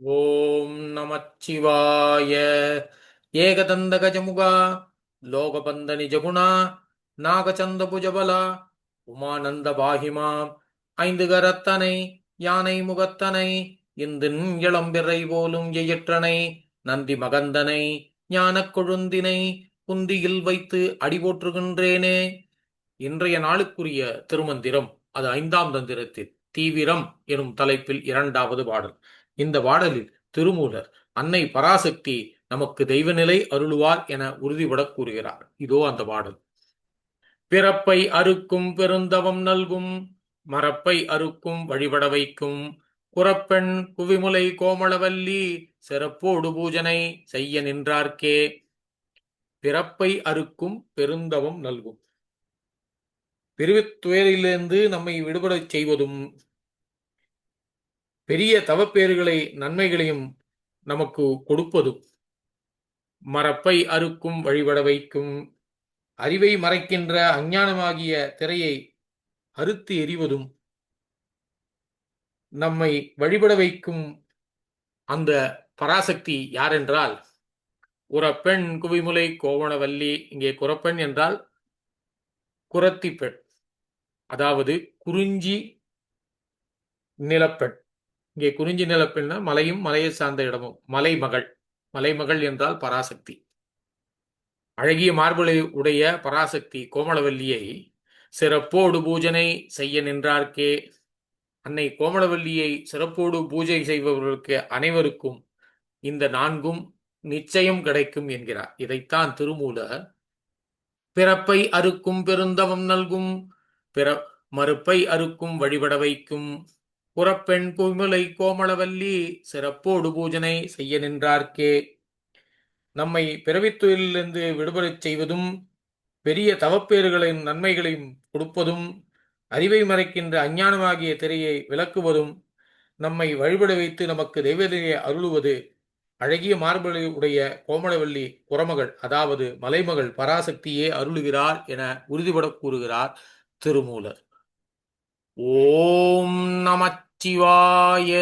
ஓம் நமச்சிவாய. ஏகதந்த கஜமுகா லோகபந்த நிஜகுணா நாகச்சந்த புஜபலா உமானந்த பாகிமா ஐந்து கரத்தனை யானை முகத்தனை இந்தின் இளம்பிறை போலும் எயிற்றனை நந்தி மகந்தனை ஞானக் கொழுந்தினை குந்தியில் வைத்து அடி போற்றுகின்றேனே. இன்றைய நாளுக்குரிய திருமந்திரம் அது ஐந்தாம் தந்திரத்தில் தீவிரம் எனும் தலைப்பில் இரண்டாவது பாடல். இந்த பாடலில் திருமூலர் அன்னை பராசக்தி நமக்கு தெய்வநிலை அருளுவார் என உறுதிபட கூறுகிறார். இதோ அந்த பாடல் பிறப்பை அறுக்கும் பெருந்தவம் நல்கும் மரப்பை அறுக்கும் வழிபட வைக்கும் குறப்பெண் குவிமுலை கோமளவல்லி சிறப்போடு பூஜனை செய்ய நின்றார்க்கே. பிறப்பை அறுக்கும் பெருந்தவம் நல்கும். பிரிவுத் துயரிலிருந்து நம்மை விடுபடச் செய்வதும் பெரிய தவப்பேறுகளை நன்மைகளையும் நமக்கு கொடுப்பதும் மரப்பை அறுக்கும் வழிபட வைக்கும் அறிவை மறைக்கின்ற அஞ்ஞானமாகிய திரையை அறுத்து எறிவதும் நம்மை வழிபட வைக்கும் அந்த பராசக்தி யாரென்றால் குறப்பெண் குவிமுலை கோவணவல்லி இங்கே குறப்பெண் என்றால் குரத்தி பெண். அதாவது குறிஞ்சி நிலப்பெண். இங்கே குறிஞ்சி நிலப்பெண்ணா மலையும் மலையை சார்ந்த இடமும். மலைமகள். மலைமகள் என்றால் பராசக்தி. அழகிய மார்புளை உடைய பராசக்தி கோமளவல்லியை சிறப்போடு பூஜனை செய்ய நின்றார்க்கே. அன்னை கோமளவல்லியை சிறப்போடு பூஜை செய்பவர்களுக்கு அனைவருக்கும் இந்த நான்கும் நிச்சயம் கிடைக்கும் என்கிறார். இதைத்தான் திருமூலர் பிறப்பை அறுக்கும் பெருந்தவம் நல்கும் பிற மறுப்பை அறுக்கும் வழிபட வைக்கும் புறப்பெண் குமிழை கோமளவல்லி சிறப்போடு பூஜனை செய்ய நின்றார்க்கே. நம்மை பிறவித்துயிலிருந்து விடுபடச் செய்வதும் பெரிய தவப்பேறுகளின் நன்மைகளையும் கொடுப்பதும் அறிவை மறைக்கின்ற அஞ்ஞானமாகிய திரையை விளக்குவதும் நம்மை வழிபட வைத்து நமக்கு தெய்வதையை அருளுவது அழகிய மார்பலை உடைய கோமளவல்லி குரமகள் அதாவது மலைமகள் பராசக்தியே அருளுகிறார் என உறுதிபட கூறுகிறார் திருமூலர். ஓம் நம நமச்சிவாய